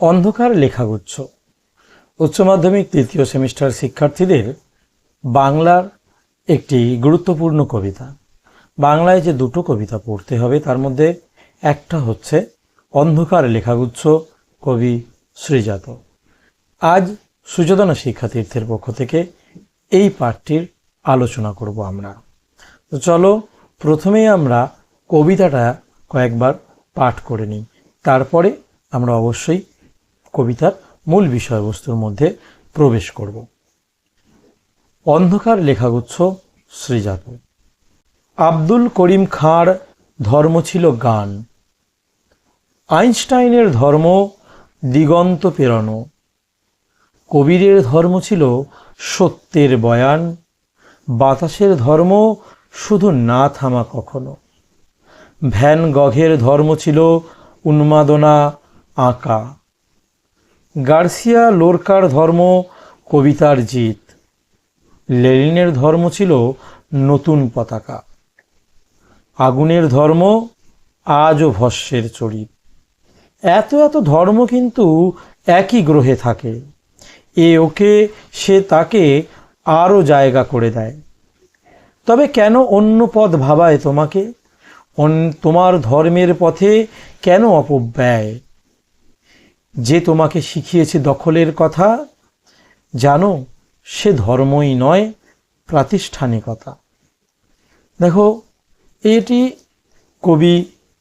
অন্ধকার লেখাগুচ্ছ। উচ্চ মাধ্যমিক তৃতীয় সেমিস্টার শিক্ষার্থীদের বাংলার একটি গুরুত্বপূর্ণ কবিতা। বাংলায় যে দুটো কবিতা পড়তে হবে, তার মধ্যে একটা হচ্ছে অন্ধকার লেখাগুচ্ছ, কবি শ্রীজাত আজ সুযোধনা শিক্ষাতীর্থের পক্ষ থেকে এই পাঠটির আলোচনা করব আমরা। তো চলো, প্রথমেই আমরা কবিতাটা কয়েকবার পাঠ করে নিই। তারপরে আমরা অবশ্যই কবিতার মূল বিষয়বস্তুর মধ্যে প্রবেশ করব। অন্ধকার লেখাগুচ্ছ শ্রীজাত আব্দুল করিম খাঁর ধর্ম ছিল গান। আইনস্টাইনের ধর্ম দিগন্ত পেরনো। কবিরের ধর্ম ছিল সত্যের বয়ান। বাতাসের ধর্ম শুধু না থামা কখনো। ভ্যান গঘের ধর্ম ছিল উন্মাদনা আঁকা। গার্সিয়া লোরকার ধর্ম কবিতার জিত। লেনিনের ধর্ম ছিল নতুন পতাকা। আগুনের ধর্ম আজও ভস্যের চরিত। এত এত ধর্ম কিন্তু একই গ্রহে থাকে। এ ওকে, সে তাকে আরও জায়গা করে দেয়। তবে কেন অন্য পথ ভাবায় তোমাকে? তোমার ধর্মের পথে কেন অপব্যয়? যে তোমাকে শিখিয়েছে দখলের কথা, জানো, সে ধর্মই নয়, প্রাতিষ্ঠানিকতা। দেখো, এটি কবি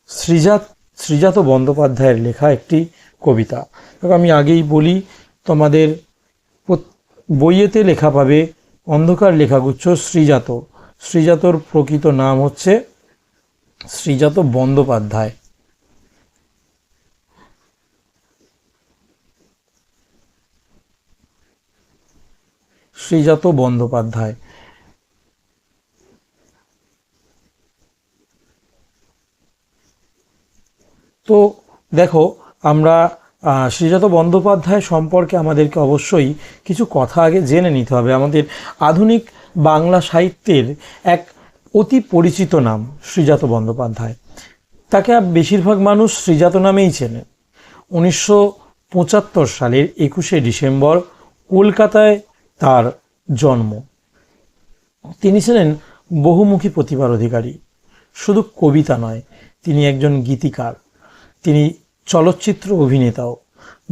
শ্রীজাত শ্রীজাত বন্দ্যোপাধ্যায়ের লেখা একটি কবিতা। দেখো, আমি আগেই বলি, তোমাদের বইয়েতে লেখা পাবে অন্ধকার লেখাগুচ্ছ শ্রীজাত শ্রীজাতর প্রকৃত নাম হচ্ছে শ্রীজাত বন্দ্যোপাধ্যায়। শ্রীজাত বন্দ্যোপাধ্যায়। তো দেখো, আমরা শ্রীজাত বন্দ্যোপাধ্যায় সম্পর্কে আমাদেরকে অবশ্যই কিছু কথা আগে জেনে নিতে হবে। আমাদের আধুনিক বাংলা সাহিত্যের এক অতি পরিচিত নাম শ্রীজাত বন্দ্যোপাধ্যায়। তাকে বেশিরভাগ মানুষ শ্রীজাত নামেই চেনে। উনিশশো পঁচাত্তর সালের একুশে ডিসেম্বর কলকাতায় তার জন্ম। তিনি ছিলেন বহুমুখী প্রতিভার অধিকারী। শুধু কবিতা নয়, তিনি একজন গীতিকার। তিনি চলচ্চিত্র অভিনেতাও।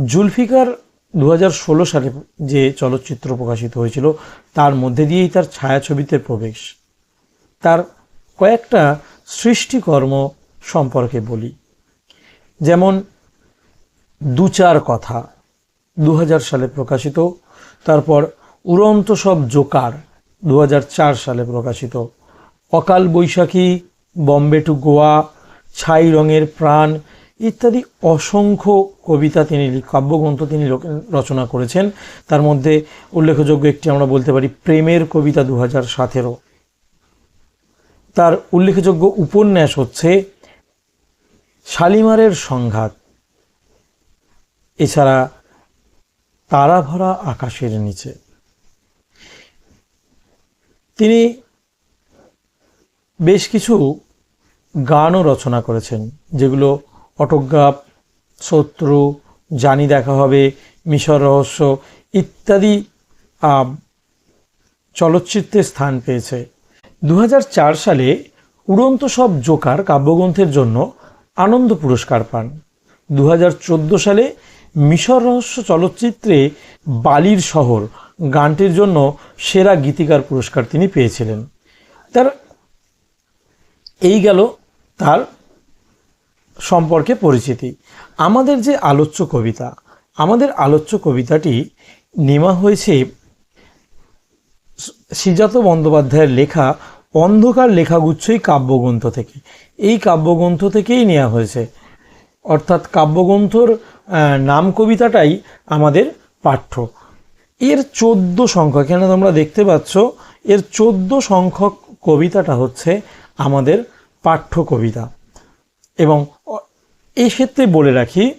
জুলফিকার দু হাজার ষোলো সালে যে চলচ্চিত্র প্রকাশিত হয়েছিল, তার মধ্যে দিয়েই তার ছায়াছবিতে প্রবেশ। তার কয়েকটা সৃষ্টিকর্ম সম্পর্কে বলি। যেমন, দু চার কথা দু হাজার সালে প্রকাশিত, তারপর উড়ন্ত সব জোকার দু হাজার চার সালে প্রকাশিত। অকাল বৈশাখী, বম্বে টু গোয়া, ছাই রঙের প্রাণ ইত্যাদি অসংখ্য কবিতা তিনি কাব্যগ্রন্থ তিনি রচনা করেছেন। তার মধ্যে উল্লেখযোগ্য একটি আমরা বলতে পারি প্রেমের কবিতা দু হাজার সতেরো। তার উল্লেখযোগ্য উপন্যাস হচ্ছে শালিমারের সংঘাত। এছাড়া তারা ভরা আকাশের নিচে। তিনি বেশ কিছু গানও রচনা করেছেন, যেগুলো অটোগ্রাফ, শত্রু, জানি দেখা হবে, মিশর রহস্য ইত্যাদি চলচ্চিত্রে স্থান পেয়েছে। দু হাজার চার সালে উড়ন্ত সব জোকার কাব্যগ্রন্থের জন্য আনন্দ পুরস্কার পান। দু হাজার চোদ্দ সালে মিশর রহস্য চলচ্চিত্রে বালির শহর, গানটির জন্য সেরা গীতিকার পুরস্কার তিনি পেয়েছিলেন। তার এই গেল তার সম্পর্কে পরিচিতি। আমাদের যে আলোচ্য কবিতা, আমাদের আলোচ্য কবিতাটি নেওয়া হয়েছে শ্রীজাত বন্দ্যোপাধ্যায়ের লেখা অন্ধকার লেখাগুচ্ছই কাব্যগ্রন্থ থেকে। এই কাব্যগ্রন্থ থেকেই নেওয়া হয়েছে। অর্থাৎ কাব্যগ্রন্থর নাম কবিতাটাই আমাদের পাঠ্য। এর চোদ্দ সংখ্যক, এখানে তোমরা দেখতে পাচ্ছ, এর চোদ্দ সংখ্যক কবিতাটা হচ্ছে আমাদের পাঠ্য কবিতা। এবং অ- এই ক্ষেত্রে বলে রাখি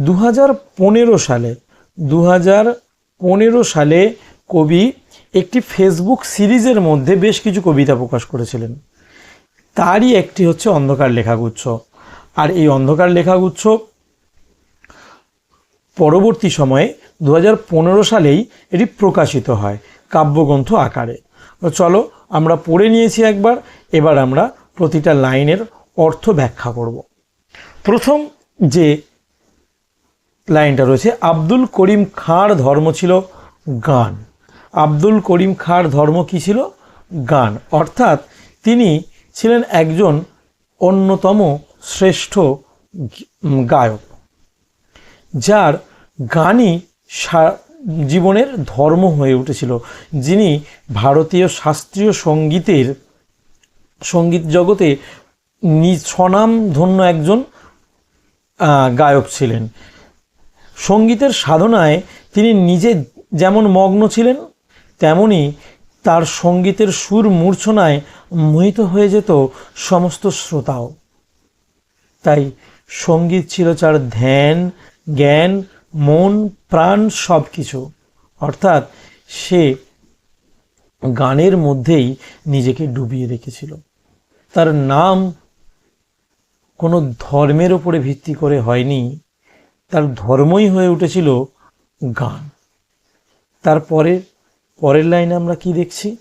দু হাজার পনেরো সালে দু পনেরো সালে কবি একটি ফেসবুক সিরিজের মধ্যে বেশ কিছু কবিতা প্রকাশ করেছিলেন। তারই একটি হচ্ছে অন্ধকার লেখাগুচ্ছ। আর এই অন্ধকার লেখা লেখাগুচ্ছ পরবর্তী সময়ে দু হাজার পনেরো সালেই এটি প্রকাশিত হয় কাব্যগ্রন্থ আকারে। চলো আমরা পড়ে নিয়েছি একবার, এবার আমরা প্রতিটা লাইনের অর্থ ব্যাখ্যা করব। প্রথম যে লাইনটা রয়েছে, আব্দুল করিম খাঁর ধর্ম ছিল গান। আব্দুল করিম খাঁর ধর্ম কী ছিল? গান। অর্থাৎ তিনি ছিলেন একজন অন্যতম শ্রেষ্ঠ গায়ক, যার গানই জীবনের ধর্ম হয়ে উঠেছিল। যিনি ভারতীয় শাস্ত্রীয় সঙ্গীতের, সংগীত জগতে নি- স্বনামধন্য একজন গায়ক ছিলেন। সঙ্গীতের সাধনায় তিনি নিজে যেমন মগ্ন ছিলেন, তেমনি তার সঙ্গীতের সুর মূর্ছনায় মোহিত হয়ে যেত সমস্ত শ্রোতাও। তাই সংগীত ছিল তার ধ্যান, জ্ঞান, মন, প্রাণ সব কিছু অর্থাৎ সে গানের মধ্যেই নিজেকে ডুবিয়ে রেখেছিল। তার নাম কোনো ধর্মের উপরে ভিত্তি করে হয়নি। তার ধর্মই হয়ে উঠেছিল গান। তারপরে পরের লাইনে আমরা কি দেখছি?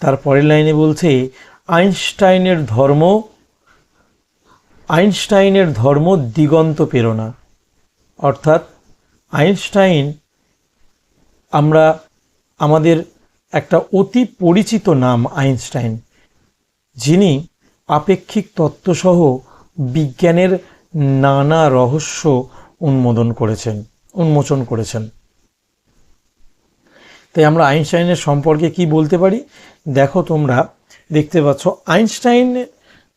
তার পরের লাইনে বলছে, আইনস্টাইনের ধর্ম আইনস্টাইনের ধর্ম দিগন্ত প্রেরণা। অর্থাৎ আইনস্টাইন আমরা আমাদের একটা অতি পরিচিত নাম আইনস্টাইন, যিনি আপেক্ষিক তত্ত্বসহ বিজ্ঞানের নানা রহস্য উন্মোদন করেছেন, উন্মোচন করেছেন। তাই আমরা আইনস্টাইনের সম্পর্কে কি বলতে পারি? দেখো তোমরা, দেখতে পাচ্ছ, আইনস্টাইন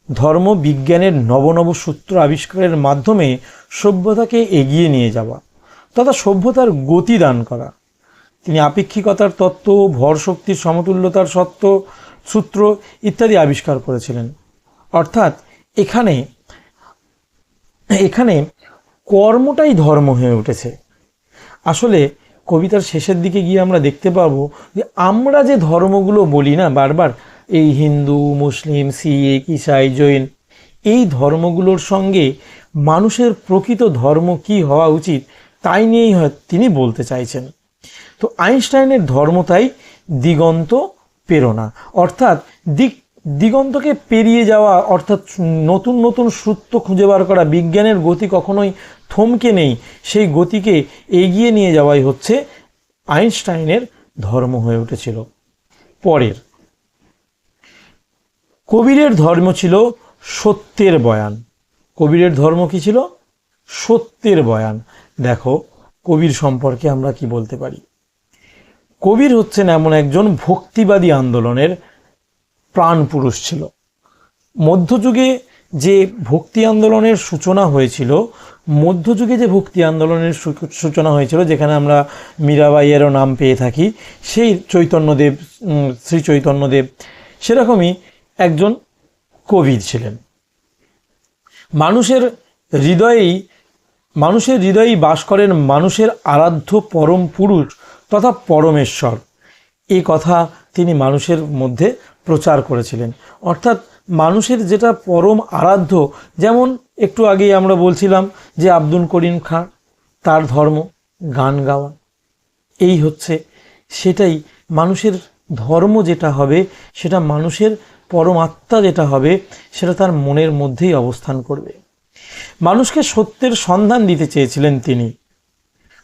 ধর্ম বিজ্ঞানের নব নব সূত্র আবিষ্কারের মাধ্যমে সভ্যতাকে এগিয়ে নিয়ে যাওয়া, তথা সভ্যতার গতি দান করা। তিনি আপেক্ষিকতার তত্ত্ব ভর শক্তির সমতুল্যতার সত্য সূত্র ইত্যাদি আবিষ্কার করেছিলেন। অর্থাৎ এখানে এখানে কর্মটাই ধর্ম হয়ে উঠেছে। আসলে কবিতার শেষের দিকে গিয়ে আমরা দেখতে পাবো যে আমরা যে ধর্মগুলো বলি না, বারবার এই হিন্দু, মুসলিম, শিখ, ইসাই, জৈন, এই ধর্মগুলোর সঙ্গে মানুষের প্রকৃত ধর্ম কি হওয়া উচিত তাই নিয়েই তিনি বলতে চাইছেন। তো আইনস্টাইনের ধর্ম তাই দিগন্ত প্রেরণা। অর্থাৎ দিক দিগন্তকে পেরিয়ে যাওয়া, অর্থাৎ নতুন নতুন সূত্র খুঁজে বার করা, বিজ্ঞানের গতি কখনোই থমকে নেই, সেই গতিকে এগিয়ে নিয়ে যাওয়াই হচ্ছে আইনস্টাইনের ধর্ম হয়ে উঠেছিল। পরের কবিরের ধর্ম ছিল সত্যের বয়ান। কবিরের ধর্ম কি ছিল? সত্যের বয়ান। দেখো, কবির সম্পর্কে আমরা কি বলতে পারি? কবির হচ্ছেন এমন একজন ভক্তিবাদী আন্দোলনের প্রাণ পুরুষ ছিল। মধ্যযুগে যে ভক্তি আন্দোলনের সূচনা হয়েছিল, মধ্যযুগে যে ভক্তি আন্দোলনের সূচনা হয়েছিল, যেখানে আমরা মীরাবাইয়েরও নাম পেয়ে থাকি, সেই চৈতন্যদেব শ্রী চৈতন্যদেব, সেরকমই একজন কবির ছিলেন। মানুষের হৃদয়েই মানুষের হৃদয়েই বাস করেন মানুষের আরাধ্য পরম পুরুষ তথা পরমেশ্বর। এই কথা তিনি মানুষের মধ্যে প্রচার করেছিলেন। অর্থাৎ মানুষের যেটা পরম আরাধ্য, যেমন একটু আগেই আমরা বলছিলাম যে আব্দুল করিম খাঁ, তার ধর্ম, গান গাওয়া। এই হচ্ছে, সেটাই মানুষের ধর্ম যেটা হবে, সেটা মানুষের পরমাত্মা যেটা হবে, সেটা তার মনের মধ্যেই অবস্থান করবে। মানুষকে সত্যের সন্ধান দিতে চেয়েছিলেন তিনি।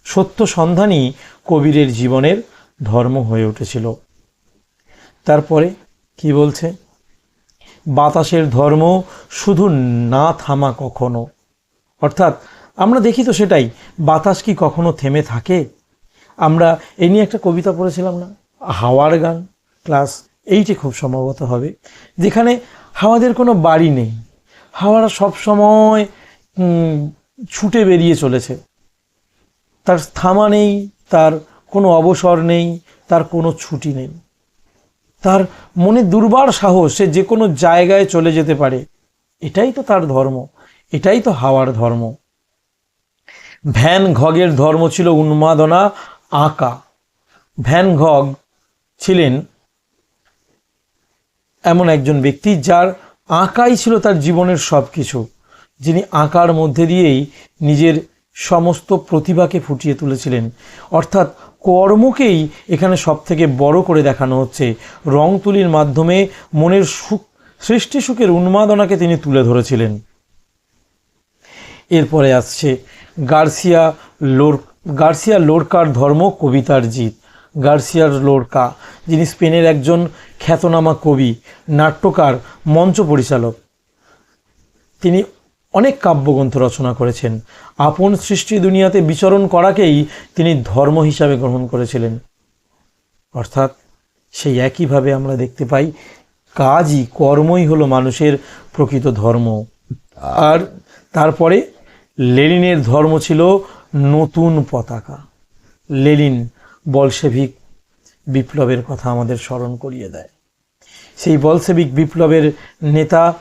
সত্য সন্ধানই কবিরের জীবনের ধর্ম হয়ে উঠেছিল। তারপরে কি বলছে? বাতাসের ধর্ম শুধু না থামা কখনো। অর্থাৎ আমরা দেখি তো সেটাই, বাতাস কি কখনো থেমে থাকে? আমরা এই নিয়ে একটা কবিতা পড়েছিলাম না? হাওয়ার গান, ক্লাস এইটি খুব সম্ভবত হবে। যেখানে হাওয়াদের কোনো বাড়ি নেই। হাওয়ারা সব সময় ছুটে বেরিয়ে চলেছে। তার থামা নেই, তার কোনো অবসর নেই, তার কোনো ছুটি নেই। তার মনে দুর্বার সাহস সে যে কোনো জায়গায় চলে যেতে পারে। এটাই তো তার ধর্ম। এটাই তো হাওয়ার ধর্ম। ভ্যান ঘগের ধর্ম ছিল উন্মাদনা, আঁকা। ভ্যান ঘগ ছিলেন এমন একজন ব্যক্তি যার আঁকাই ছিল তার জীবনের সব কিছু যিনি আঁকার মধ্যে দিয়েই নিজের সমস্ত প্রতিভাকে ফুটিয়ে তুলেছিলেন। অর্থাৎ কর্মকেই এখানে সব থেকে বড় করে দেখানো হচ্ছে। রং তুলির মাধ্যমে মনের সুখ, সৃষ্টি সুখের উন্মাদনাকে তিনি তুলে ধরেছিলেন। এরপরে আসছে গার্সিয়া লোর, গার্সিয়া লোরকার ধর্ম কবিতার জিত। গার্সিয়ার লোরকা, যিনি স্পেনের একজন খ্যাতনামা কবি, নাট্যকার, মঞ্চ পরিচালক। তিনি অনেক কাব্যগ্রন্থ রচনা করেছেন। আপন সৃষ্টি দুনিয়াতে বিচরণ করাকেই তিনি ধর্ম হিসাবে গ্রহণ করেছিলেন। অর্থাৎ সেই একইভাবে আমরা দেখতে পাই, কাজই কর্মই হলো মানুষের প্রকৃত ধর্ম। আর তারপরে লেনিনের ধর্ম ছিল নতুন পতাকা। লেনিন বলশেভিক বিপ্লবের কথা আমাদের স্মরণ করিয়ে দেয়। সেই বলশেভিক বিপ্লবের নেতা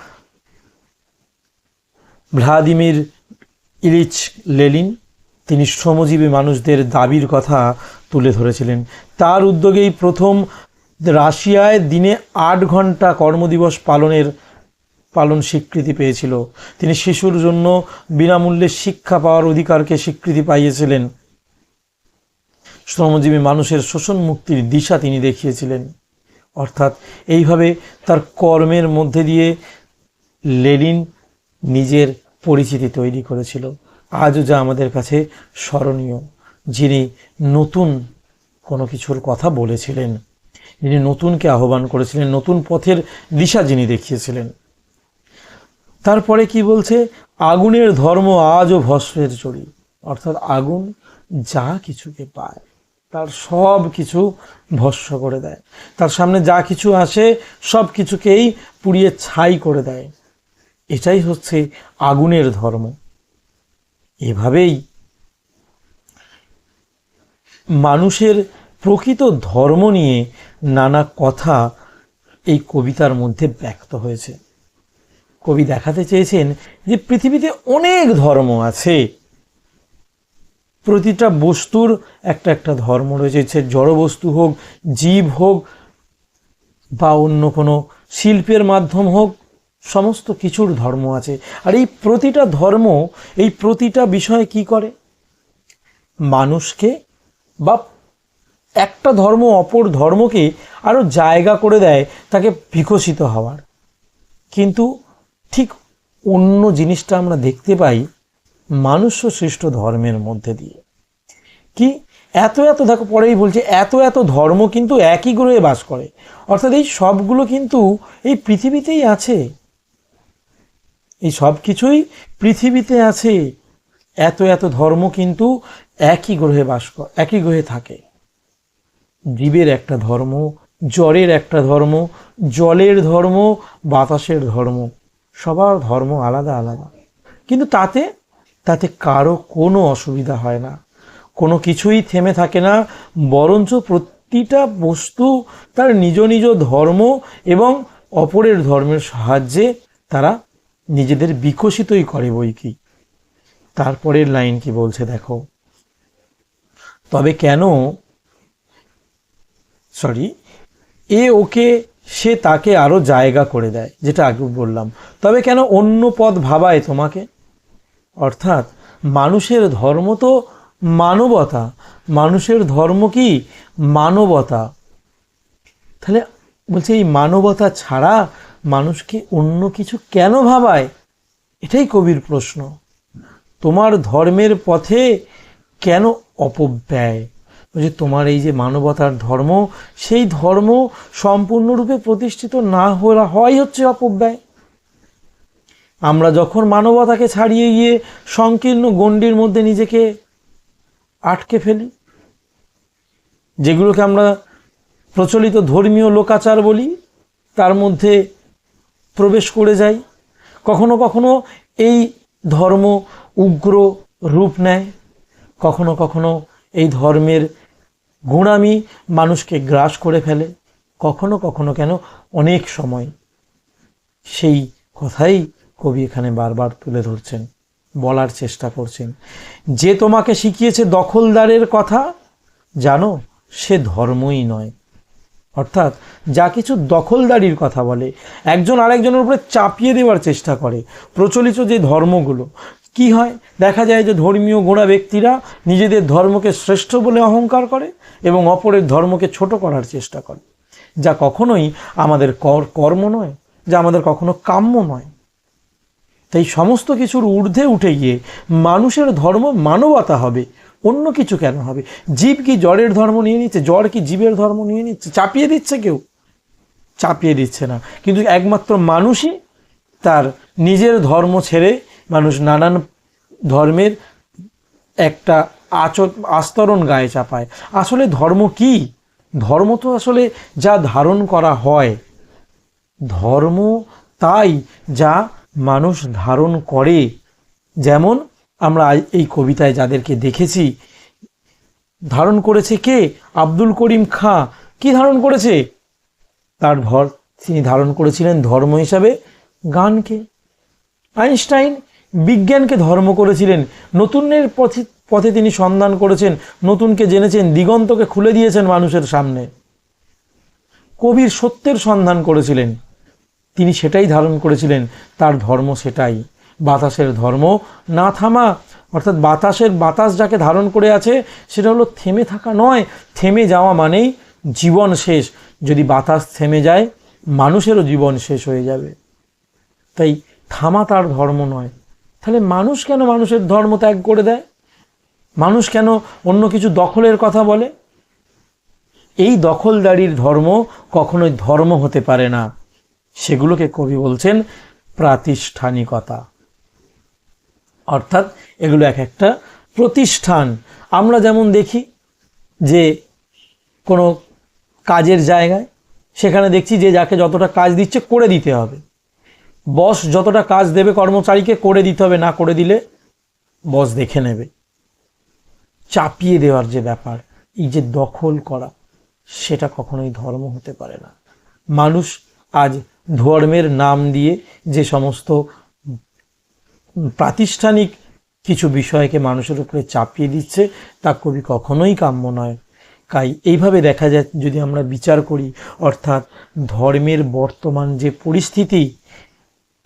ভ্লাদিমির ইলিচ লেলিন, তিনি শ্রমজীবী মানুষদের দাবির কথা তুলে ধরেছিলেন। তার উদ্যোগেই প্রথম রাশিয়ায় দিনে আট ঘণ্টা কর্মদিবস পালনের, পালন স্বীকৃতি পেয়েছিল। তিনি শিশুর জন্য বিনামূল্যে শিক্ষা পাওয়ার অধিকারকে স্বীকৃতি পাইয়েছিলেন। শ্রমজীবী মানুষের শোষণ মুক্তির দিশা তিনি দেখিয়েছিলেন। অর্থাৎ এইভাবে তার কর্মের মধ্যে দিয়ে লেনিন নিজের পরিচিতি তৈরি করেছিল। আজও যা আমাদের কাছে স্মরণীয়, যিনি নতুন কোনো কিছুর কথা বলেছিলেন। যিনি নতুনকে আহ্বান করেছিলেন, নতুন পথের দিশা যিনি দেখিয়েছিলেন। তারপরে কি বলছে? আগুনের ধর্ম আজও ভস্মের চড়ি। অর্থাৎ আগুন যা কিছুকে পায়। তার সব কিছু ভস্ম করে দেয়। তার সামনে যা কিছু আসে, সব কিছুকেই পুড়িয়ে ছাই করে দেয়। এটাই হচ্ছে আগুনের ধর্ম। এভাবেই মানুষের প্রকৃত ধর্ম নিয়ে নানা কথা এই কবিতার মধ্যে ব্যক্ত হয়েছে। কবি দেখাতে চেয়েছেন যে পৃথিবীতে অনেক ধর্ম আছে প্রতিটা বস্তুর একটা একটা ধর্ম রয়েছে জড় বস্তু হোক, জীব হোক, বা অন্য কোনো শিল্পের মাধ্যম হোক, সমস্ত কিছুর ধর্ম আছে। আর এই প্রতিটা ধর্ম, এই প্রতিটা বিষয়ে কি করে? মানুষকে বা একটা ধর্ম অপর ধর্মকে আরও জায়গা করে দেয়, তাকে বিকশিত হওয়ার। কিন্তু ঠিক অন্য জিনিসটা আমরা দেখতে পাই মানুষ সৃষ্ট ধর্মের মধ্যে দিয়ে। কি? এত এত, দেখো, পরেই বলছে, এত এত ধর্ম কিন্তু একই গ্রহে বাস করে। অর্থাৎ এই সবগুলো কিন্তু এই পৃথিবীতেই আছে। এই সব কিছুই পৃথিবীতে আছে। এত এত ধর্ম কিন্তু একই গ্রহে বাস করে একই গ্রহে থাকে। জীবের একটা ধর্ম জ্বরের একটা ধর্ম, জলের ধর্ম, বাতাসের ধর্ম, সবার ধর্ম আলাদা আলাদা। কিন্তু তাতে তাতে কারও কোনো অসুবিধা হয় না। কোনো কিছুই থেমে থাকে না, বরঞ্চ প্রতিটা বস্তু তার নিজ নিজ ধর্ম এবং অপরের ধর্মের সাহায্যে তারা নিজেদের বিকশিতই করে বই কি। তারপরের লাইন কি বলছে দেখো। তবে কেন? সরি, এ ওকে, সে তাকে আরও জায়গা করে দেয়, যেটা আগে বললাম। তবে কেন অন্য পথ ভাবায় তোমাকে? অর্থাৎ মানুষের ধর্ম তো মানবতা। মানুষের ধর্ম কি? মানবতা। তাহলে বলছে এই মানবতা ছাড়া মানুষকে অন্য কিছু কেন ভাবায়? এটাই কবির প্রশ্ন। তোমার ধর্মের পথে কেন অপব্যয়? বলছে তোমার এই যে মানবতার ধর্ম, সেই ধর্ম সম্পূর্ণরূপে প্রতিষ্ঠিত না হওয়া হয় হচ্ছে অপব্যয়। আমরা যখন মানবতাকে ছাড়িয়ে গিয়ে সংকীর্ণ গণ্ডির মধ্যে নিজেকে আটকে ফেলি, যেগুলোকে আমরা প্রচলিত ধর্মীয় লোকাচার বলি, তার মধ্যে প্রবেশ করে যাই, কখনো কখনো এই ধর্ম উগ্র রূপ নেয়, কখনো কখনো এই ধর্মের গুণামি মানুষকে গ্রাস করে ফেলে, কখনো কখনো কেন অনেক সময় সেই কথাই কবি এখানে বারবার তুলে ধরছেন, বলার চেষ্টা করছেন। যে তোমাকে শিখিয়েছে দখলদারের কথা, জানো, সে ধর্মই নয়। অর্থাৎ যা কিছু দখলদারির কথা বলে, একজন আরেকজনের উপরে চাপিয়ে দেওয়ার চেষ্টা করে, প্রচলিত যে ধর্মগুলো, কি হয়? দেখা যায় যে ধর্মীয় গোড়া ব্যক্তিরা নিজেদের ধর্মকে শ্রেষ্ঠ বলে অহংকার করে এবং অপরের ধর্মকে ছোট করার চেষ্টা করে। যা কখনোই আমাদের কর, কর্ম নয়, যা আমাদের কখনো কাম্য নয়। তাই সমস্ত কিছুর ঊর্ধ্বে উঠে গিয়ে মানুষের ধর্ম মানবতা হবে, অন্য কিছু কেন হবে? জীব কি জড়ের ধর্ম নিয়ে নিচ্ছে? জড় কি জীবের ধর্ম নিয়ে নিচ্ছে? চাপিয়ে দিচ্ছে কেউ? চাপিয়ে দিচ্ছে না। কিন্তু একমাত্র মানুষই তার নিজের ধর্ম ছেড়ে মানুষ নানান ধর্মের একটা আচর, আস্তরণ গায়ে চাপায়। আসলে ধর্ম কি? ধর্ম তো আসলে যা ধারণ করা হয়। ধর্ম তাই যা মানুষ ধারণ করে, যেমন আমরা এই কবিতায় যাদেরকে দেখেছি, ধারণ করেছে কে? আব্দুল করিম খাঁ। কি ধারণ করেছে? তার ধর তিনি ধারণ করেছিলেন ধর্ম হিসাবে গানকে। আইনস্টাইন বিজ্ঞানকে ধর্ম করেছিলেন। নতুনের পথে পথে তিনি সন্ধান করেছেন। নতুনকে জেনেছেন। দিগন্তকে খুলে দিয়েছেন মানুষের সামনে। কবির সত্যের সন্ধান করেছিলেন। তিনি সেটাই ধারণ করেছিলেন, তার ধর্ম সেটাই। বাতাসের ধর্ম না থামা, অর্থাৎ বাতাসের বাতাস যাকে ধারণ করে আছে, সেটা হলো থেমে থাকা নয়, থেমে যাওয়া মানেই জীবন শেষ। যদি বাতাস থেমে যায়, মানুষেরও জীবন শেষ হয়ে যাবে। তাই থামা তার ধর্ম নয়। তাহলে মানুষ কেন মানুষের ধর্ম ত্যাগ করে দেয়? মানুষ কেন অন্য কিছু দখলের কথা বলে? এই দখলদারির ধর্ম কখনোই ধর্ম হতে পারে না। সেগুলোকে কবি বলছেন প্রাতিষ্ঠানিকতা। অর্থাৎ এগুলো এক একটা প্রতিষ্ঠান। আমরা যেমন দেখি যে কোনো কাজের জায়গায়, সেখানে দেখছি যে যাকে যতটা কাজ দিচ্ছে করে দিতে হবে। বস যতটা কাজ দেবে কর্মচারীকে করে দিতে হবে, না করে দিলে বস দেখে নেবে। চাপিয়ে দেওয়ার যে ব্যাপার, এই যে দখল করা, সেটা কখনোই ধর্ম হতে পারে না। মানুষ আজ ধর্মের নাম দিয়ে যে সমস্ত প্রাতিষ্ঠানিক কিছু বিষয়কে মানুষের উপরে চাপিয়ে দিচ্ছে, তা কবি কখনোই কাম্য নয়। তাই এইভাবে দেখা যায়, যদি আমরা বিচার করি, অর্থাৎ ধর্মের বর্তমান যে পরিস্থিতি,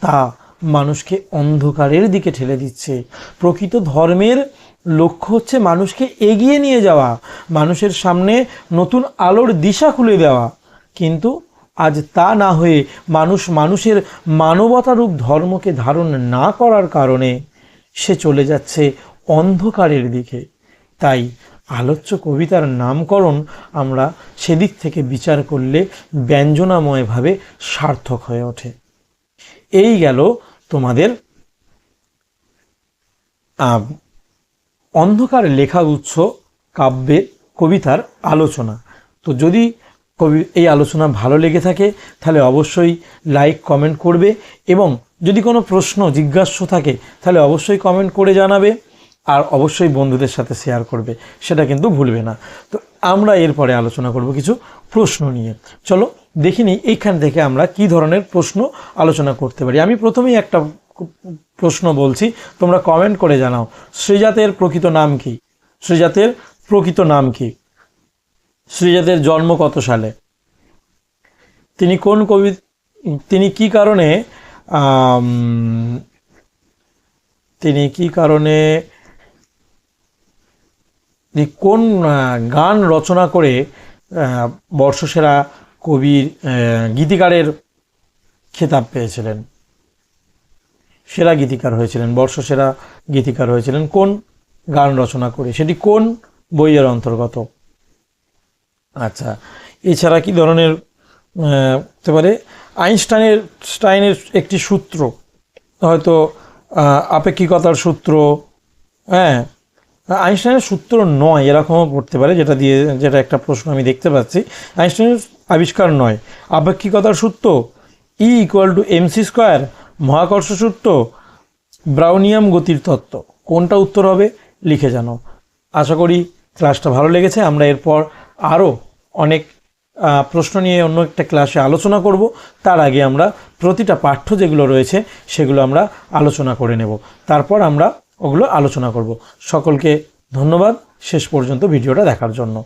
তা মানুষকে অন্ধকারের দিকে ঠেলে দিচ্ছে। প্রকৃত ধর্মের লক্ষ্য হচ্ছে মানুষকে এগিয়ে নিয়ে যাওয়া, মানুষের সামনে নতুন আলোর দিশা খুলে দেওয়া। কিন্তু আজ তা না হয়ে মানুষ মানুষের মানবতারূপ ধর্মকে ধারণ না করার কারণে সে চলে যাচ্ছে অন্ধকারের দিকে। তাই আলোচ্য কবিতার নামকরণ আমরা সেদিক থেকে বিচার করলে ব্যঞ্জনাময়ভাবে সার্থক হয়ে ওঠে। এই গেল তোমাদের অন্ধকার লেখা উৎস কাব্যের কবিতার আলোচনা। তো যদি কবি এই আলোচনা ভালো লেগে থাকে, তাহলে অবশ্যই লাইক কমেন্ট করবে এবং যদি কোনো প্রশ্ন, জিজ্ঞাস্য থাকে, তাহলে অবশ্যই কমেন্ট করে জানাবে আর অবশ্যই বন্ধুদের সাথে শেয়ার করবে, সেটা কিন্তু ভুলবে না। তো আমরা এরপরে আলোচনা করব কিছু প্রশ্ন নিয়ে। চলো দেখিনি এইখান থেকে আমরা কি ধরনের প্রশ্ন আলোচনা করতে পারি। আমি প্রথমেই একটা প্রশ্ন বলছি, তোমরা কমেন্ট করে জানাও। শ্রীজাতের প্রকৃত নাম কি? শ্রীজাতের প্রকৃত নাম কি? শ্রীজাতের জন্ম কত সালে? তিনি কোন কবি, তিনি কি কারণে তিনি কি কারণে কোন গান রচনা করে বর্ষসেরা কবির গীতিকারের খেতাব পেয়েছিলেন? সেরা গীতিকার হয়েছিলেন, বর্ষসেরা গীতিকার হয়েছিলেন। কোন গান রচনা করে? সেটি কোন বইয়ের অন্তর্গত? আচ্ছা এছাড়া কি ধরনের হতে পারে? আইনস্টাইনের, স্টাইনের একটি সূত্র, হয়তো আপেক্ষিকতার সূত্র হ্যাঁ আইনস্টাইনের সূত্র নয়, এরকমও পড়তে পারে, যেটা দিয়ে, যেটা একটা প্রশ্ন আমি দেখতে পাচ্ছি। আইনস্টাইনের আবিষ্কার নয়, আপেক্ষিকতার সূত্র E equal to MC square মহাকর্ষ সূত্র, ব্রাউনিয়াম গতির তত্ত্ব, কোনটা উত্তর হবে, লিখে জানো। আশা করি ক্লাসটা ভালো লেগেছে, আমরা এরপর আরও অনেক প্রশ্ন নিয়ে অন্য একটা ক্লাসে আলোচনা করব। তার আগে আমরা প্রতিটা পাঠ্য যেগুলো রয়েছে সেগুলো আমরা আলোচনা করে নেব। তারপর আমরা ওগুলো আলোচনা করব। সকলকে ধন্যবাদ। শেষ পর্যন্ত ভিডিওটা দেখার জন্য।